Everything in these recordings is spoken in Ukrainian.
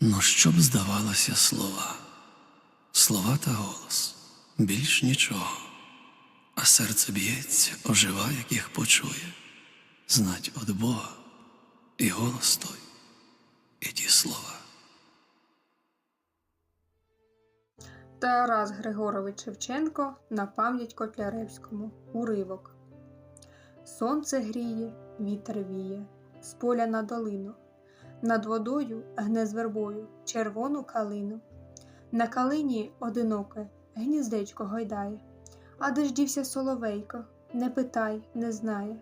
Ну, що б здавалося слова, слова та голос, більш нічого, а серце б'ється, ожива, як їх почує, знать од Бога і голос той, і ті слова. Тарас Григорович Шевченко на пам'ять Котляревському. Уривок. Сонце гріє, вітер віє, з поля на долину. Над водою гне з вербою червону калину. На калині одиноке гніздечко гойдає. А де ж дівся соловейко, не питай, не знає.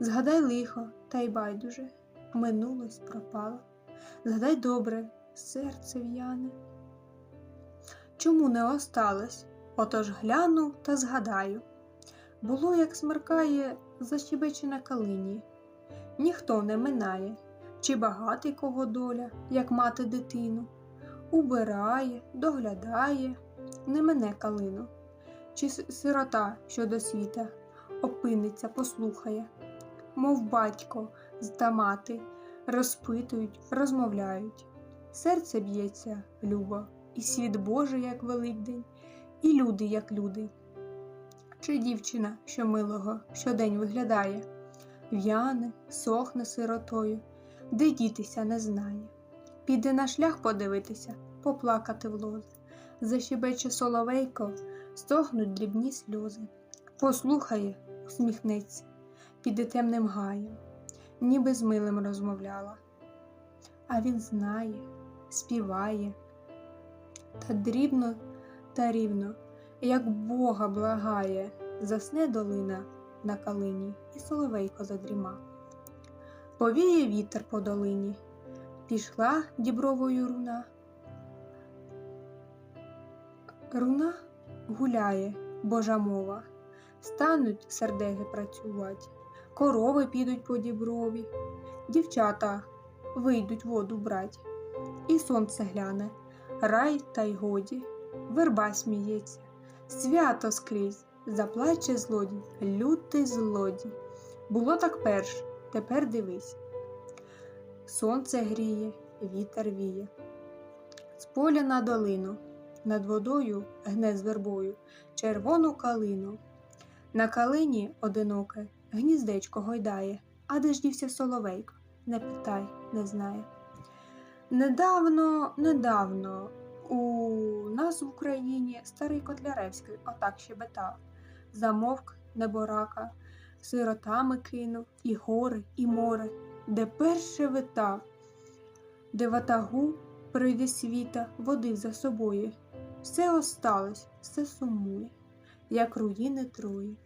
Згадай лихо, та й байдуже, минулось пропало. Згадай добре, серце в'яне. Чому не осталось? Отож гляну та згадаю. Було, як смеркає, защебече на калині. Ніхто не минає, чи багатий кого доля, як мати дитину. Убирає, доглядає, не мене калину. Чи сирота, що до світа, опиниться, послухає, мов батько та мати, розпитують, розмовляють. Серце б'ється, любо, і світ Божий, як Великдень, і люди, як люди. Чи дівчина, що милого щодень виглядає, в'яне, сохне сиротою, де дітися не знає. Піде на шлях подивитися, поплакати в лози. Защебече соловейко, стогнуть дрібні сльози. Послухає, усміхнеться, піде темним гаєм, ніби з милим розмовляла. А він знає, співає, та дрібно та рівно, як Бога благає, засне долина на калині, і соловейко задріма. Повіє вітер по долині, пішла дібровою руна. Руна гуляє, Божа мова, стануть сердеги працювать, корови підуть по діброві, дівчата вийдуть воду брать, і сонце гляне, рай та й годі, верба сміється, свято скрізь, заплаче злодій, лютий злодій. Було так перш, тепер дивись. Сонце гріє, вітер віє. З поля на долину, над водою гне з вербою червону калину. На калині одиноке гніздечко гойдає, а де ж дівся соловейко, не питай, не знає. Недавно, недавно у нас в Україні старий Котляревський отак щебетав. Замовк неборака, сиротами кинув, і гори, і море, де перше витав, де ватагу прийде світа, водив за собою. Все осталось, все сумує, як руїни Трої.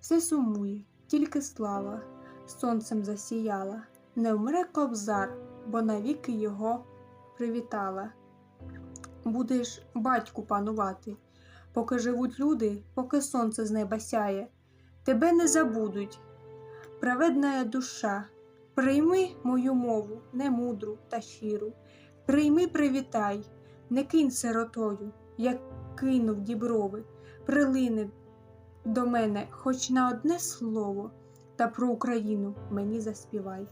Все сумує, тільки слава сонцем засіяла, не вмре кобзар, бо навіки його привітала. Будеш батьку панувати, поки живуть люди, поки сонце з неба сяє, тебе не забудуть. Праведна душа, прийми мою мову, немудру та щиру, прийми, привітай, не кинь сиротою, як кинув діброви, прилини до мене хоч на одне слово, та про Україну мені заспівай.